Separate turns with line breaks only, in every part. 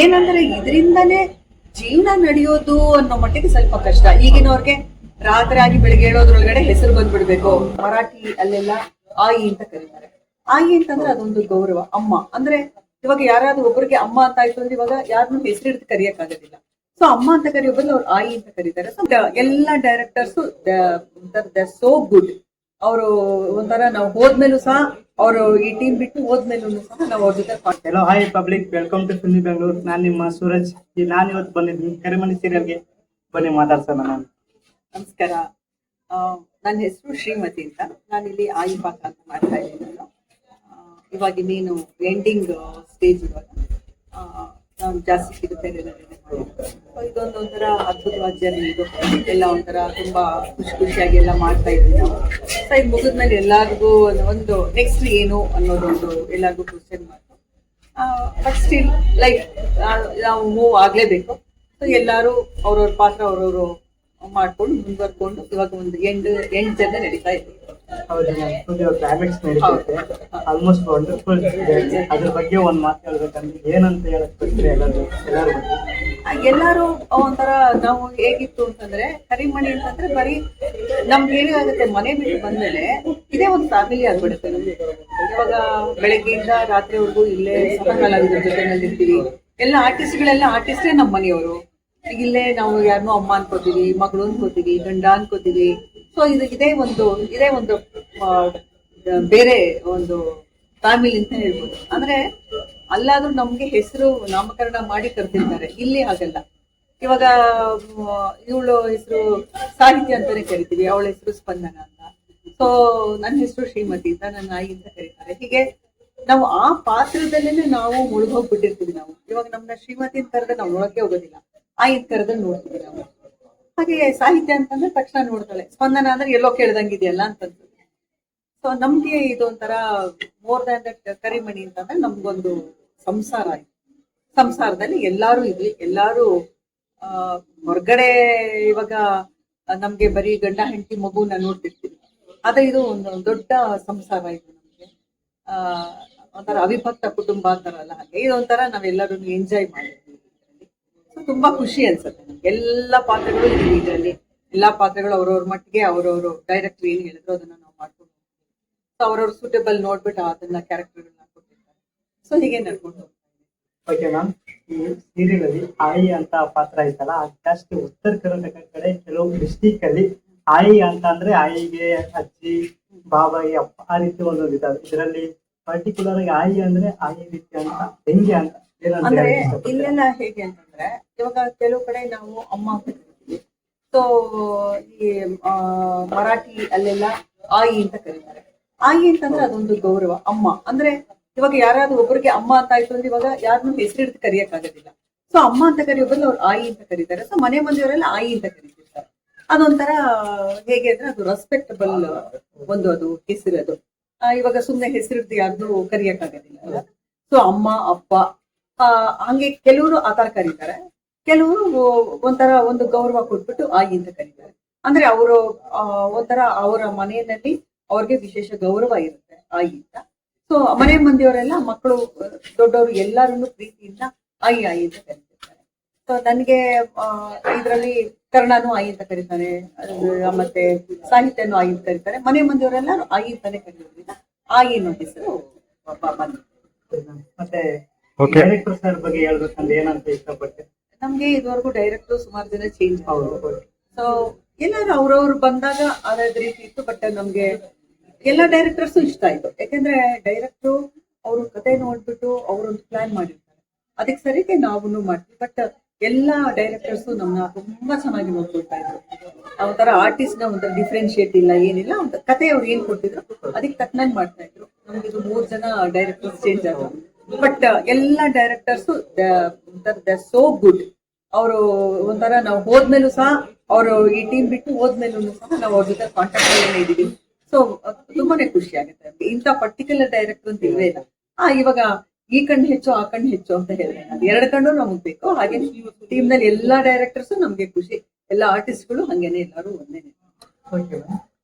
ಏನಂದ್ರೆ ಇದರಿಂದನೇ ಜೀವನ ನಡೆಯೋದು ಅನ್ನೋ ಮಟ್ಟಿಗೆ ಸ್ವಲ್ಪ ಕಷ್ಟ. ಈಗಿನವ್ರಿಗೆ ರಾತ್ರಿ ಆಗಿ ಬೆಳಿಗ್ಗೆ ಹೇಳೋದ್ರೊಳಗಡೆ ಹೆಸರು ಬಂದ್ಬಿಡ್ಬೇಕು. ಮರಾಠಿ ಅಲ್ಲೆಲ್ಲ ಆಯಿ ಅಂತ ಕರೀತಾರೆ. ಆಯಿ ಅಂತಂದ್ರೆ ಅದೊಂದು ಗೌರವ, ಅಮ್ಮ. ಅಂದ್ರೆ ಇವಾಗ ಯಾರಾದ್ರೂ ಒಬ್ಬರಿಗೆ ಅಮ್ಮ ಅಂತ ಆಯ್ತು ಅಂದ್ರೆ ಇವಾಗ ಯಾರನ್ನು ಹೆಸರಿಡ್ದು ಕರಿಯಕ್ ಆಗೋದಿಲ್ಲ ಸೊ ಅಮ್ಮ ಅಂತ ಕರಿಯೋ ಬದಲು ಅವ್ರು ಆಯಿ ಅಂತ ಕರೀತಾರೆ. ಸೊ ಎಲ್ಲ ಡೈರೆಕ್ಟರ್ಸ್ ಸೋ ಗುಡ್ ಅವರು ಒಂಥರ ನಾವು ಹೋದ್ಮೇಲೂ ಸಹ ಅವರು ಈ ಟೀಮ್ ಬಿಟ್ಟು ಹೋದ್ಮೇಲೂ ಸಹ ನಾವು ಅವ್ರ ಜೊತೆ contact
hello hi public welcome to Suni Bengaluru ನಾನು ನಿಮ್ಮ ಸೂರಜ್. ನಾನು ಇವತ್ತು ಬಂದಿದ್ದೀನಿ. ಕರಿಮಣಿ ಸೀರಿಯಲ್ಗೆ ಬನ್ನಿ ಮಾತಾಡ್ಸೋಣ ನಾನು.
ನಮಸ್ಕಾರ. ಆ, ನನ್ನ ಹೆಸರು ಶ್ರೀಮತಿ ಅಂತ. ನಾನು ಇಲ್ಲಿ ಆಯಿ ಪಾಕ ಅಂತ ಮಾಡ್ತಾ ಇದ್ದೀನಿ ನಾನು. ಇವಾಗ ಇನ್ನೇನು ಎಂಡಿಂಗ್ ಸ್ಟೇಜ್ ಇವಾಗ. ಆ, ನಾನು ಜಾಸ್ತಿ ಸಿಗುತ್ತೆ ಇದೊಂದು ಒಂಥರ ಅದ್ಭುತವಾದ ಜರ್ನಿ ಇದು. ಎಲ್ಲ ಒಂಥರ ತುಂಬಾ ಖುಷಿ ಖುಷಿಯಾಗಿ ಎಲ್ಲ ಮಾಡ್ತಾ ಇದ್ವಿ ನಾವು. ಸೊ ಇದು ಮುಗಿದ್ಮೇಲೆ ಎಲ್ಲರಿಗೂ ಒಂದು ನೆಕ್ಸ್ಟ್ ಏನು ಅನ್ನೋದೊಂದು ಎಲ್ಲರಿಗೂ ಕ್ವಶನ್ ಮಾಡ್ತು ಬಟ್ ಸ್ಟಿಲ್ ಲೈಕ್ ನಾವು ಮೂವ್ ಆಗ್ಲೇಬೇಕು. ಸೊ ಎಲ್ಲರೂ ಅವ್ರವ್ರ ಪಾತ್ರ ಅವ್ರವರು ಮಾಡ್ಕೊಂಡು ಮುಂದುವರ್ಕೊಂಡು ಇವಾಗ ಒಂದು ಎಂಟು ಎಂಟು ಜನ ನಡೀತಾ ಇದೆ
ಹೌದು ನಡೀತೈತೆ. ಆಲ್ಮೋಸ್ಟ್ ಅದ್ರ ಬಗ್ಗೆ ಒಂದ್ ಮಾತು ಹೇಳ್ಬೇಕಂದ್ರೆ ಏನಂತ ಹೇಳಕ್ ಬರ್ತೀರಿ ಎಲ್ಲರೂ ಎಲ್ಲರೂ ಬಗ್ಗೆ?
ಎಲ್ಲರೂ ಒಂಥರ ನಾವು ಹೇಗಿತ್ತು ಅಂತಂದ್ರೆ ಕರಿಮಣಿ ಅಂತಂದ್ರೆ ಬರೀ ನಮ್ಗೆ ಏನಾಗುತ್ತೆ ಮನೆ ಬಿಟ್ಟು ಬಂದ್ಮೇಲೆ ಇದೇ ಒಂದು ಫ್ಯಾಮಿಲಿ ಆಗ್ಬಿಡುತ್ತೆ ನಮ್ಗೆ. ಇವಾಗ ಬೆಳಗ್ಗೆಯಿಂದ ರಾತ್ರಿವರೆಗೂ ಇಲ್ಲೇ ಸಹ ಕಲಾವಿದರ ಜೊತೆನಲ್ಲಿ ಇರ್ತೀವಿ ಎಲ್ಲ ಆರ್ಟಿಸ್ಟ್ಗಳೆಲ್ಲ ಆರ್ಟಿಸ್ಟೇ ನಮ್ಮ ಮನೆಯವರು. ಇಲ್ಲೇ ನಾವು ಯಾರನ್ನೋ ಅಮ್ಮ ಅನ್ಕೋತೀವಿ, ಮಗಳು ಅನ್ಕೋತೀವಿ, ಗಂಡ ಅನ್ಕೋತೀವಿ. ಸೊ ಇದು ಇದೇ ಒಂದು ಇದೇ ಒಂದು ಬೇರೆ ಒಂದು ಫ್ಯಾಮಿಲಿ ಅಂತ ಹೇಳ್ಬೋದು. ಅಂದ್ರೆ ಅಲ್ಲಾದ್ರೂ ನಮ್ಗೆ ಹೆಸರು ನಾಮಕರಣ ಮಾಡಿ ಕರೆದಿರ್ತಾರೆ. ಇಲ್ಲಿ ಹಾಗಲ್ಲ. ಇವಾಗ ಇವಳು ಹೆಸರು ಸಾಹಿತ್ಯ ಅಂತಾನೆ ಕರಿತೀವಿ. ಅವಳ ಹೆಸರು ಸ್ಪಂದನ ಅಂತ. ಸೊ ನನ್ನ ಹೆಸರು ಶ್ರೀಮತಿ ಅಂತ, ನನ್ನ ನಾಯಿ ಅಂತ ಕರೀತಾರೆ. ಹೀಗೆ ನಾವು ಆ ಪಾತ್ರದಲ್ಲೇನೆ ನಾವು ಮುಳುಗೋಗ್ಬಿಟ್ಟಿರ್ತೀವಿ ನಾವು. ಇವಾಗ ನಮ್ಮನ್ನ ಶ್ರೀಮತಿ ಅಂತ ಕರೆದ್ರೆ ನಾವು ನೋಡಕ್ಕೆ ಹೋಗೋದಿಲ್ಲ. ಆಯಿ ಎತ್ತರದಲ್ಲಿ ನೋಡ್ತೀವಿ ನಾವು. ಹಾಗೆ ಸಾಹಿತ್ಯ ಅಂತಂದ್ರೆ ತಕ್ಷಣ ನೋಡ್ತಾಳೆ. ಸ್ಪಂದನ ಅಂದ್ರೆ ಎಲ್ಲೋ ಕೇಳ್ದಂಗಿದೆಯಲ್ಲ ಅಂತ ಅನ್ಸುತ್ತೆ ಸೊ ನಮ್ಗೆ ಇದೊಂಥರ ಮೋರ್ ದಾನ್ ದಟ್ ಕರಿಮಣಿ ಅಂತಂದ್ರೆ ನಮ್ಗೊಂದು ಸಂಸಾರ ಆಯ್ತು. ಸಂಸಾರದಲ್ಲಿ ಎಲ್ಲಾರು ಇರ್ಲಿ ಎಲ್ಲಾರು, ಆ, ಹೊರಗಡೆ ಇವಾಗ ನಮ್ಗೆ ಬರೀ ಗಂಡ, ಹೆಂಡತಿ, ಮಗುನ ನೋಡ್ತಿರ್ತೀವಿ. ಆದ್ರೆ ಇದು ಒಂದು ದೊಡ್ಡ ಸಂಸಾರ ಇದು ನಮ್ಗೆ. ಆ, ಒಂಥರ ಅವಿಭಕ್ತ ಕುಟುಂಬ ಅಂತಾರಲ್ಲ ಹಾಗೆ. ಇದೊಂಥರ ನಾವೆಲ್ಲರೂ ಎಂಜಾಯ್ ಮಾಡಿದ್ವಿ. ತುಂಬಾ ಖುಷಿ ಅನ್ಸುತ್ತೆ ಎಲ್ಲ ಪಾತ್ರಗಳು ಇದ್ದೀವಿ ಇದರಲ್ಲಿ. ಎಲ್ಲಾ ಪಾತ್ರಗಳು ಅವ್ರವ್ರ ಮಟ್ಟಿಗೆ ಅವ್ರವ್ರು ಡೈರೆಕ್ಟ್ ಏನ್ ಹೇಳಿದ್ರು ಅದನ್ನ ನಾವು ಮಾಡ್ಕೊಂಡು ಸೊ ಅವ್ರವ್ರ ಸೂಟೇಬಲ್ ನೋಡ್ಬಿಟ್ಟು ಅದನ್ನ ಕ್ಯಾರೆಕ್ಟರ್ಗಳನ್ನ ಕೊಟ್ಟಿರ್ತಾರೆ. ಸೊ ಹೀಗೆ ನಡ್ಕೊಂಡು.
ಓಕೆ ಈ ಸೀರಿಯಲ್ ಅಲ್ಲಿ ಆಯಿ ಅಂತ ಪಾತ್ರ ಐತಲ್ಲ ಜಾಸ್ತಿ ಉತ್ತರ ಕರ್ನಾಟಕ ಕಡೆ ಕೆಲವು ಡಿಸ್ಟಿಕ್ ಅಲ್ಲಿ ಆಯಿ ಅಂತ ಅಂದ್ರೆ ಆಯಿಗೆ, ಅಜ್ಜಿ, ಬಾಬಾಯಿ, ಅಪ್ಪ ಆ ರೀತಿ ಒಂದೊಂದು ಇದಾವೆ. ಇದರಲ್ಲಿ ಪರ್ಟಿಕ್ಯುಲರ್ ಆಗಿ ಆಯಿ ಅಂದ್ರೆ ಆಯಿ ರೀತಿ ಅಂತ, ಹೆಂಗೆ ಅಂತ.
ಅಂದ್ರೆ ಇಲ್ಲೆಲ್ಲ ಹೇಗೆ ಅಂತಂದ್ರೆ ಇವಾಗ ಕೆಲವು ಕಡೆ ನಾವು ಅಮ್ಮ ಅಂತ ಕರಿತೀವಿ. ಸೊ ಈ ಮರಾಠಿ ಅಲ್ಲೆಲ್ಲ ಆಯಿ ಅಂತ ಕರೀತಾರೆ. ಆಯಿ ಅಂತಂದ್ರೆ ಅದೊಂದು ಗೌರವ ಅಮ್ಮ. ಅಂದ್ರೆ ಇವಾಗ ಯಾರಾದ್ರೂ ಒಬ್ಬರಿಗೆ ಅಮ್ಮ ಅಂತ ಆಯ್ತು ಅಂದ್ರೆ ಇವಾಗ ಯಾರನ್ನು ಹೆಸರಿಡ್ದು ಕರಿಯಕ್ ಆಗೋದಿಲ್ಲ ಸೊ ಅಮ್ಮ ಅಂತ ಕರೆಯೋ ಬದಲು ಅವ್ರು ಆಯಿ ಅಂತ ಕರೀತಾರೆ. ಸೊ ಮನೆ ಮಂದಿಯವರೆಲ್ಲ ಆಯಿ ಅಂತ ಕರೀತಿರ್ತಾರೆ ಅದೊಂಥರ ಹೇಗೆ ಅಂದ್ರೆ ಅದು ರೆಸ್ಪೆಕ್ಟಬಲ್ ಒಂದು ಅದು ಹೆಸರು ಅದು. ಆ, ಇವಾಗ ಸುಮ್ನೆ ಹೆಸರಿಡ್ದು ಯಾರ್ದು ಕರಿಯಕ್ ಆಗೋದಿಲ್ಲ ಸೊ ಅಮ್ಮ ಅಪ್ಪ ಹಂಗೆ ಕೆಲವರು ಆ ತರ ಕರೀತಾರೆ ಕೆಲವರು ಒಂಥರ ಒಂದು ಗೌರವ ಕೊಟ್ಬಿಟ್ಟು ಆಯಿ ಅಂತ ಕರೀತಾರೆ. ಅಂದ್ರೆ ಅವರು ಒಂಥರ ಅವರ ಮನೆಯಲ್ಲಿ ಅವ್ರಿಗೆ ವಿಶೇಷ ಗೌರವ ಇರುತ್ತೆ ಆಯಿ ಅಂತ ಸೊ ಮನೆ ಮಂದಿಯವರೆಲ್ಲ ಮಕ್ಕಳು, ದೊಡ್ಡವರು ಎಲ್ಲರನ್ನು ಪ್ರೀತಿಯಿಂದ ಆಯಿ ಆಯಿ ಅಂತ ಕರೀತಿರ್ತಾರೆ. ಸೊ ನನಗೆ ಇದರಲ್ಲಿ ಕರ್ಣಾನು ಆಯಿ ಅಂತ ಕರೀತಾರೆ ಮತ್ತೆ ಸಾಹಿತ್ಯನು ಆಯಿ ಅಂತ ಕರೀತಾರೆ. ಮನೆ ಮಂದಿಯವರೆಲ್ಲ ಆಯಿ ಅಂತಾನೆ ಕರೆಯೋದ್ರಿಂದ ಆಯಿ ಅನ್ನೋ ಹೆಸರು
ಮತ್ತೆ ಡೈರೆಕ್ಟರ್ ಸರ್ ಬಗ್ಗೆ ಹೇಳ್ಬೇಕಂದ್ರೆ ಏನಂತ ಇಷ್ಟಪಡ್ತೀರಿ?
ನಮ್ಗೆ ಇದುವರೆಗೂ ಡೈರೆಕ್ಟರ್ ಸುಮಾರು ಜನ ಚೇಂಜ್ ಸೊ ಎಲ್ಲರೂ ಅವ್ರವ್ರು ಬಂದಾಗ ಅದಾದ ರೀತಿ ಇತ್ತು ಬಟ್ ನಮ್ಗೆ ಎಲ್ಲ ಡೈರೆಕ್ಟರ್ಸು ಇಷ್ಟ ಆಯ್ತು. ಯಾಕಂದ್ರೆ ಡೈರೆಕ್ಟರ್ ಅವ್ರ ಕತೆ ನೋಡ್ಬಿಟ್ಟು ಅವ್ರೊಂದು ಪ್ಲಾನ್ ಮಾಡಿರ್ತಾರೆ. ಅದಕ್ಕೆ ಸರಿಗೆ ನಾವು ಮಾಡ್ತೀವಿ. ಬಟ್ ಎಲ್ಲ ಡೈರೆಕ್ಟರ್ಸ್ ನಮ್ಮನ್ನ ತುಂಬಾ ಚೆನ್ನಾಗಿ ನೋಡ್ಕೊಳ್ತಾ ಇದ್ರು. ಆತರ ಒಂಥರ ಆರ್ಟಿಸ್ಟ್ನ ಒಂಥರ ಡಿಫ್ರೆನ್ಶಿಯೇಟ್ ಇಲ್ಲ ಏನಿಲ್ಲ. ಒಂದು ಕತೆ ಅವ್ರು ಏನ್ ಕೊಟ್ಟಿದ್ರು ಅದಕ್ಕೆ ತಕ್ಕನಾಗಿ ಮಾಡ್ತಾ ಇದ್ರು. ನಮ್ಗೆ ಇದು ಮೂರ್ ಜನ ಡೈರೆಕ್ಟರ್ಸ್ ಚೇಂಜ್ ಆದ್ರು. ಬಟ್ ಎಲ್ಲ ಡೈರೆಕ್ಟರ್ಸ್ ಸೋ ಗುಡ್ ಅವರು ಒಂಥರ ನಾವು ಹೋದ್ಮೇಲೂ ಸಹ ಅವರು ಈ ಟೀಮ್ ಬಿಟ್ಟು ಹೋದ್ಮೇಲೂ ಸಹ ನಾವು ಅವ್ರ ಜೊತೆ ಕಾಂಟ್ಯಾಕ್ಟ್ ಅಲ್ಲೇ ಇದೀವಿ ಸೊ ತುಂಬಾನೇ ಖುಷಿ ಆಗುತ್ತೆ. ಇಂಥ ಪರ್ಟಿಕ್ಯುಲರ್ ಡೈರೆಕ್ಟರ್ ಅಂತ ಇಲ್ವೇ ಇಲ್ಲ. ಆ, ಇವಾಗ ಈ ಕಣ್ಣು ಹೆಚ್ಚು, ಆ ಕಣ್ಣು ಹೆಚ್ಚು ಅಂತ ಹೇಳಿದ್ರೆ ಎರಡು ಕಣ್ಣು ನಮಗ್ ಬೇಕು. ಹಾಗೆ ಟೀಮ್ನಲ್ಲಿ ಎಲ್ಲಾ ಡೈರೆಕ್ಟರ್ಸ್ ನಮ್ಗೆ ಖುಷಿ. ಎಲ್ಲ ಆರ್ಟಿಸ್ಟ್ಗಳು ಹಂಗೇನೆ ಎಲ್ಲರೂ ಒಂದೇನೆ.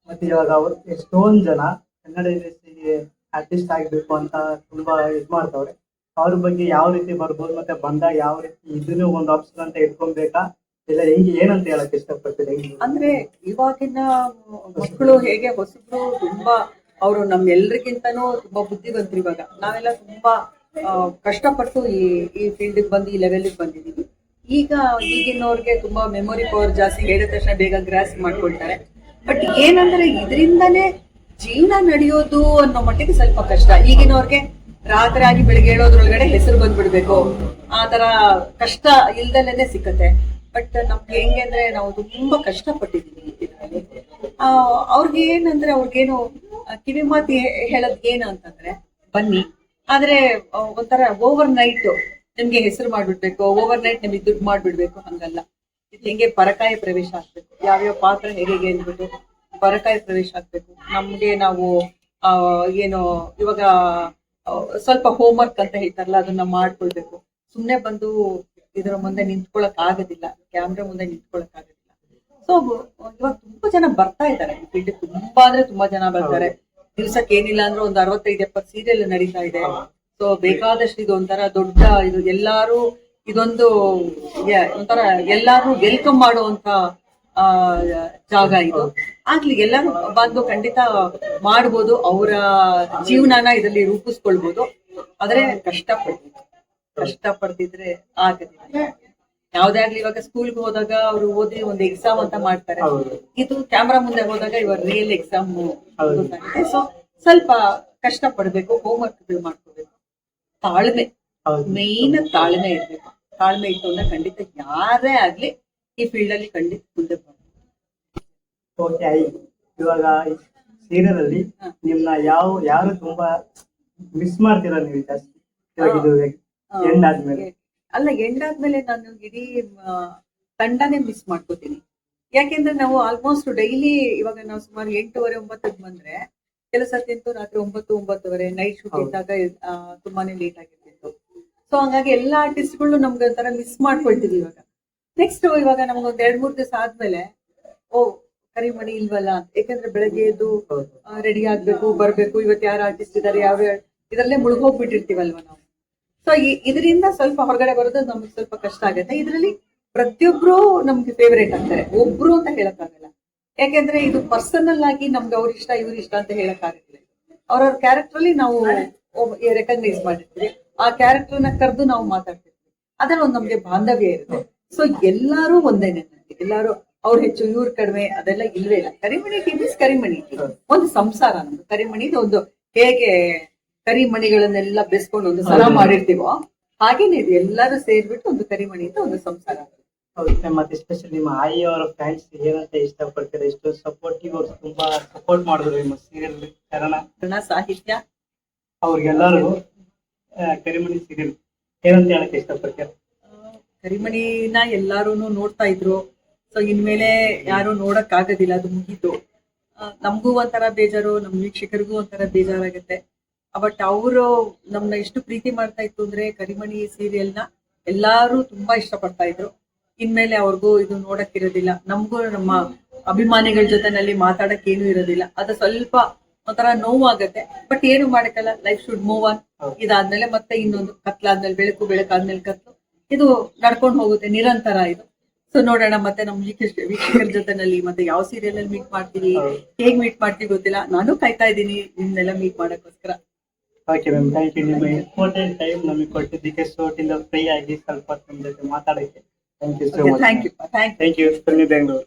ಮತ್ತೆ ಇವಾಗ ಎಷ್ಟೊಂದ್ ಜನ ಕನ್ನಡ ಇಂಡಸ್ಟ್ರಿಗೆ ಆರ್ಟಿಸ್ಟ್ ಆಗ್ಬೇಕು ಅಂತ ತುಂಬಾ ಇದ್ ಮಾಡ್ತವ್ರೆ. ಅವ್ರ ಬಗ್ಗೆ ಯಾವ ರೀತಿ ಬರ್ಬೋದು ಮತ್ತೆ ಬಂದಾಗ ಯಾವ ರೀತಿ ಇದನ್ನು ಒಂದು ಆಪ್ಷನ್ ಅಂತ ಇಟ್ಕೊಬೇಕಾ ಇಲ್ಲ ಹೆಂಗೆ, ಏನಂತ ಹೇಳಕ್ ಇಷ್ಟಪಡ್ತೀರಿ?
ಅಂದ್ರೆ ಇವಾಗಿನ ಮಕ್ಕಳು ಹೇಗೆ, ಹೊಸಬ್ರು ತುಂಬಾ ಅವರು ನಮ್ಮೆಲ್ರಿಗಿಂತನೂ ತುಂಬಾ ಬುದ್ಧಿವಂತರು ಇವಾಗ. ನಾವೆಲ್ಲ ತುಂಬಾ ಕಷ್ಟಪಟ್ಟು ಈ ಈ ಫೀಲ್ಡ್ ಬಂದು, ಈ ಲೆವೆಲ್ ಬಂದಿದೀವಿ. ಈಗ ಈಗಿನವ್ರಿಗೆ ತುಂಬಾ ಮೆಮೊರಿ ಪವರ್ ಜಾಸ್ತಿ, ಹೇಳಿದ ತಕ್ಷಣ ಬೇಗ ಗ್ರಾಸ್ ಮಾಡ್ಕೊಳ್ತಾರೆ. ಬಟ್ ಏನಂದ್ರೆ ಇದರಿಂದನೇ ಜೀವನ ನಡೆಯೋದು ಅನ್ನೋ ಮಟ್ಟಿಗೆ ಸ್ವಲ್ಪ ಕಷ್ಟ. ಈಗಿನವ್ರಿಗೆ ರಾತ್ರಿ ಆಗಿ ಬೆಳಿಗ್ಗೆ ಹೇಳೋದ್ರೊಳಗಡೆ ಹೆಸರು ಬಂದ್ಬಿಡ್ಬೇಕು. ಆ ತರ ಕಷ್ಟ ಇಲ್ದಲ್ಲೇನೆ ಸಿಕ್ಕತ್ತೆ. ಬಟ್ ನಮ್ಗೆ ಹೆಂಗೆ ಅಂದ್ರೆ ನಾವು ತುಂಬಾ ಕಷ್ಟ ಪಟ್ಟಿದೀವಿ ಅವ್ರಿಗೆ ಏನಂದ್ರೆ ಅವ್ರಿಗೇನು ಆ, ಕಿವಿ ಮಾತಿ ಹೇಳೋದ್ ಏನು ಅಂತಂದ್ರೆ ಬನ್ನಿ. ಆದ್ರೆ ಆ, ಒಂಥರ ಓವರ್ ನೈಟ್ ನಿಮ್ಗೆ ಹೆಸರು ಮಾಡ್ಬಿಡ್ಬೇಕು. ಓವರ್ ನೈಟ್ ನಿಮಗೆ ದುಡ್ಡು ಮಾಡ್ಬಿಡ್ಬೇಕು ಹಂಗಲ್ಲ. ಇದು ಹೆಂಗೆ ಪರಕಾಯ ಪ್ರವೇಶ ಆಗ್ಬೇಕು. ಯಾವ್ಯಾವ ಪಾತ್ರ ಹೇಗೆ ಅಂದ್ಬಿಟ್ಟು ಪರಕಾಯ ಪ್ರವೇಶ ಆಗ್ಬೇಕು. ನಮ್ಗೆ ನಾವು ಆ ಏನು ಇವಾಗ ಸ್ವಲ್ಪ ಸ್ವಲ್ಪ ಹೋಮ್ವರ್ಕ್ ಅಂತ ಹೇಳ್ತಾರಲ್ಲ ಅದನ್ನ ಮಾಡ್ಕೊಳ್ಬೇಕು. ಸುಮ್ನೆ ಬಂದು ಇದರ ಮುಂದೆ ನಿಂತ್ಕೊಳಕ್ ಆಗೋದಿಲ್ಲ. ಕ್ಯಾಮ್ರಾ ಮುಂದೆ ನಿಂತ್ಕೊಳಕ್ ಆಗೋದಿಲ್ಲ. ಸೊ ಇವಾಗ ತುಂಬಾ ಜನ ಬರ್ತಾ ಇದ್ದಾರೆ. ಫೀಲ್ಡ್ ತುಂಬಾ ಅಂದ್ರೆ ತುಂಬಾ ಜನ ಬರ್ತಾರೆ. ದಿವ್ಸಕ್ಕೆ ಏನಿಲ್ಲ ಅಂದ್ರೆ ಒಂದು ಅರವತ್ತೈದು ಎಪ್ಪತ್ತು ಸೀರಿಯಲ್ ನಡೀತಾ ಇದೆ. ಸೊ ಬೇಕಾದಷ್ಟು ಇದು ಒಂಥರ ದೊಡ್ಡ ಇದು ಎಲ್ಲಾರು ಇದೊಂದು ಒಂಥರ ಎಲ್ಲಾರು ವೆಲ್ಕಮ್ ಮಾಡುವಂತ ಜಾಗ ಇದು. ಆಗ್ಲಿ ಎಲ್ಲರೂ ಬಂದು ಖಂಡಿತ ಮಾಡ್ಬೋದು ಅವರ ಜೀವನಾನ ಇದರಲ್ಲಿ ರೂಪಿಸ್ಕೊಳ್ಬೋದು. ಆದ್ರೆ ಕಷ್ಟ ಕಷ್ಟ ಪಡ್ತಿದ್ರೆ ಆಗದಿಲ್ಲ. ಯಾವ್ದೇ ಆಗ್ಲಿ ಇವಾಗ ಸ್ಕೂಲ್ಗೆ ಹೋದಾಗ ಅವರು ಓದಿ ಒಂದು ಎಕ್ಸಾಮ್ ಅಂತ ಮಾಡ್ತಾರೆ. ಇದು ಕ್ಯಾಮ್ರಾ ಮುಂದೆ ಹೋದಾಗ ಇವಾಗ ರಿಯಲ್ ಎಕ್ಸಾಮ್ ಸೊ ಸ್ವಲ್ಪ ಕಷ್ಟ ಪಡ್ಬೇಕು ಹೋಮ್ವರ್ಕ್ ಮಾಡ್ಕೋಬೇಕು. ತಾಳ್ಮೆ. ಮೇನ್ ತಾಳ್ಮೆ ಇರ್ಬೇಕು. ತಾಳ್ಮೆ ಇತ್ತು ಅಂದ್ರೆ ಖಂಡಿತ ಯಾರೇ ಆಗ್ಲಿ ಈ ಫೀಲ್ಡ್ ಅಲ್ಲಿ ಖಂಡಿತ ಮುಂದೆ
ಓಕೆ ಐ ಇವಾಗ ಸೀರಿಯಲ್ ಅಲ್ಲಿ. ನಿಮ್ನ ಯಾವ ಯಾರು ತುಂಬಾ ಮಿಸ್ ಮಾಡ್ತೀರಾ ನೀವು ಜಾಸ್ತಿ? ಇವಾಗ ಇದು ಎಂಡ್ ಆದ್ಮೇಲೆ
ಅಲ್ಲ ಎಂಡ್ ಆದ್ಮೇಲೆ ನಾನು ಇಡೀ ತಂಡನೇ ಮಿಸ್ ಮಾಡ್ಕೋತೀನಿ. ಯಾಕೆಂದ್ರೆ ನಾವು ಆಲ್ಮೋಸ್ಟ್ ಡೈಲಿ ಇವಾಗ ನಾವು ಸುಮಾರು ಎಂಟೂವರೆ ಒಂಬತ್ತಕ್ಕೆ ಬಂದ್ರೆ ಕೆಲಸ ತಿಂತು ರಾತ್ರಿ ಒಂಬತ್ತು ಒಂಬತ್ತುವರೆ ನೈಟ್ ಶೂಟ್. ಇದ್ದಾಗ ತುಂಬಾನೇ ಲೇಟ್ ಆಗಿರ್ತಿತ್ತು. ಸೊ ಹಂಗಾಗಿ ಎಲ್ಲಾ ಆರ್ಟಿಸ್ಟ್ಗಳು ನಮ್ಗೆ ಒಂಥರ ಮಿಸ್ ಮಾಡ್ಕೊಳ್ತೀವಿ ಇವಾಗ. ನೆಕ್ಸ್ಟ್ ಇವಾಗ ನಮ್ಗೆ ಒಂದ್ ಎರಡ್ ಮೂರ್ ದಿವಸ ಆದ್ಮೇಲೆ ಓ ಕರಿಮಣಿ ಇಲ್ವಲ್ಲ? ಅಂತ ಯಾಕಂದ್ರೆ ಬೆಳಗ್ಗೆ ಎದ್ದು ರೆಡಿ ಆಗ್ಬೇಕು, ಬರ್ಬೇಕು, ಇವತ್ತು ಯಾರು ಆರ್ಟಿಸ್ಟ್ ಇದಾರೆ ಯಾವ ಇದರಲ್ಲೇ ಮುಳುಗೋಗ್ಬಿಟ್ಟಿರ್ತೀವಲ್ವ ನಾವು? ಸೊ ಇದರಿಂದ ಸ್ವಲ್ಪ ಹೊರಗಡೆ ಬರೋದು ನಮ್ಗೆ ಸ್ವಲ್ಪ ಕಷ್ಟ ಆಗುತ್ತೆ. ಇದರಲ್ಲಿ ಪ್ರತಿಯೊಬ್ರು ನಮ್ಗೆ ಫೇವರೇಟ್ ಆಗ್ತಾರೆ. ಒಬ್ರು ಅಂತ ಹೇಳಕ್ಕಾಗಲ್ಲ. ಯಾಕೆಂದ್ರೆ ಇದು ಪರ್ಸನಲ್ ಆಗಿ ನಮ್ಗೆ ಅವ್ರ ಇಷ್ಟ, ಇವ್ರ ಇಷ್ಟ ಅಂತ ಹೇಳಕ್ಕಾಗಲ್ಲ. ಅವ್ರವ್ರ ಕ್ಯಾರೆಕ್ಟರ್ ಅಲ್ಲಿ ನಾವು ರೆಕಗ್ನೈಸ್ ಮಾಡಿರ್ತೀವಿ ಆ ಕ್ಯಾರೆಕ್ಟರ್ನ ಕರೆದು ನಾವು ಮಾತಾಡ್ತಿರ್ತೀವಿ. ಅದ್ರ ಒಂದು ನಮ್ಗೆ ಬಾಂಧವ್ಯ ಇರುತ್ತೆ. ಸೊ ಎಲ್ಲಾರು ಒಂದೇನೆ ನನಗೆ ಎಲ್ಲಾರು ಅವ್ರು ಹೆಚ್ಚು ಇವ್ರು ಕಡಿಮೆ ಅದೆಲ್ಲ ಇಲ್ವೇ ಇಲ್ಲ. Karimani team is Karimani team. ಒಂದು ಸಂಸಾರ ನಮ್ದು. ಕರಿಮಣಿದು ಒಂದು ಹೇಗೆ ಕರಿಮಣಿಗಳನ್ನೆಲ್ಲ ಬೆಸ್ಕೊಂಡು ಒಂದು ಸಲ ಮಾಡಿರ್ತೀವೋ ಹಾಗೇನೆ ಇದು ಎಲ್ಲರೂ ಸೇರ್ಬಿಟ್ಟು ಒಂದು ಕರಿಮಣಿ ಅಂತ ಒಂದು ಸಂಸಾರ
ಹೌದು. ಮತ್ತೆ ಎಸ್ಪೆಷಲಿ ನಿಮ್ಮ ಆಯಿ ಅವರ ಫ್ಯಾನ್ಸ್ ಏನಂತ ಇಷ್ಟಪಡ್ತಾರೆ? ಎಷ್ಟು ಸಪೋರ್ಟಿವ್ ಅವ್ರು ತುಂಬಾ ಸಪೋರ್ಟ್ ಮಾಡಿದ್ರು ನಿಮ್ಮ ಸೀರಿಯಲ್ ಕಾರಣ?
ಸಾಹಿತ್ಯ.
ಅವ್ರಿಗೆಲ್ಲರೂ ಕರಿಮಣಿ ಸೀರಿಯಲ್ ಏನಂತ ಹೇಳಕ್ ಇಷ್ಟಪಡ್ತಾರೆ?
ಕರಿಮಣಿನ ಎಲ್ಲಾರು ನೋಡ್ತಾ ಇದ್ರು. ಸೊ ಇನ್ಮೇಲೆ ಯಾರು ನೋಡಕ್ ಆಗೋದಿಲ್ಲ ಅದು ಮುಗೀತು. ನಮಗೂ ಒಂಥರ ಬೇಜಾರು ನಮ್ ವೀಕ್ಷಕರಿಗೂ ಒಂಥರ ಬೇಜಾರಾಗುತ್ತೆ. ಬಟ್ ಅವರು ನಮ್ಮನ್ನ ಎಷ್ಟು ಪ್ರೀತಿ ಮಾಡ್ತಾ ಇತ್ತು ಅಂದ್ರೆ ಕರಿಮಣಿ ಸೀರಿಯಲ್ನ ನ ಎಲ್ಲಾರು ತುಂಬಾ ಇಷ್ಟಪಡ್ತಾ ಇದ್ರು. ಇನ್ಮೇಲೆ ಅವ್ರಿಗೂ ಇದು ನೋಡಕ್ ಇರೋದಿಲ್ಲ. ನಮಗೂ ನಮ್ಮ ಅಭಿಮಾನಿಗಳ ಜೊತೆನಲ್ಲಿ ಮಾತಾಡಕ್ ಏನು ಇರೋದಿಲ್ಲ. ಅದು ಸ್ವಲ್ಪ ಒಂಥರ ನೋವಾಗತ್ತೆ. ಬಟ್ ಏನು ಮಾಡಕ್ಕಲ್ಲ ಲೈಫ್ ಶುಡ್ ಮೂವ್ ಆನ್ ಇದಾದ್ಮೇಲೆ ಮತ್ತೆ ಇನ್ನೊಂದು ಕತ್ಲಾದ್ಮೇಲೆ ಬೆಳಕು ಬೆಳಕಾದ್ಮೇಲೆ ಕತ್ಲು. ಇದು ನಡ್ಕೊಂಡು ಹೋಗುತ್ತೆ ನಿರಂತರ ಇದು. ಸೊ ನೋಡೋಣ ಮತ್ತೆ ನಮ್ ವೀಕ್ಷಕ ವೀಕ್ಷಕರ ಜೊತೆನಲ್ಲಿ ಮತ್ತೆ ಯಾವ ಸೀರಿಯಲ್ ಅಲ್ಲಿ ಮೀಟ್ ಮಾಡ್ತೀವಿ ಹೇಗ್ ಮೀಟ್ ಮಾಡ್ತೀವಿ ಗೊತ್ತಿಲ್ಲ. ನಾನು ಕಾಯ್ತಾ ಇದ್ದೀನಿ ನಿಮ್ನೆಲ್ಲ ಮೀಟ್ ಮಾಡಕ್ಕೋಸ್ಕರ.
ಓಕೆ ಮ್ಯಾಮ್ ಥ್ಯಾಂಕ್ ಯು ನಿಮ್ಮ ಇಂಪಾರ್ಟೆಂಟ್ ಟೈಮ್ ನಮಗೆ ಕೊಟ್ಟಿದ್ದಕ್ಕೆ ಶೋಟಿಂದ ಫ್ರೀ ಆಗಿ ಸ್ವಲ್ಪ ನಿಮ್ಮ ಜೊತೆ ಮಾತಾಡಕ್ಕೆ. Thank you so much
thank you thank you
thank you Bengaluru.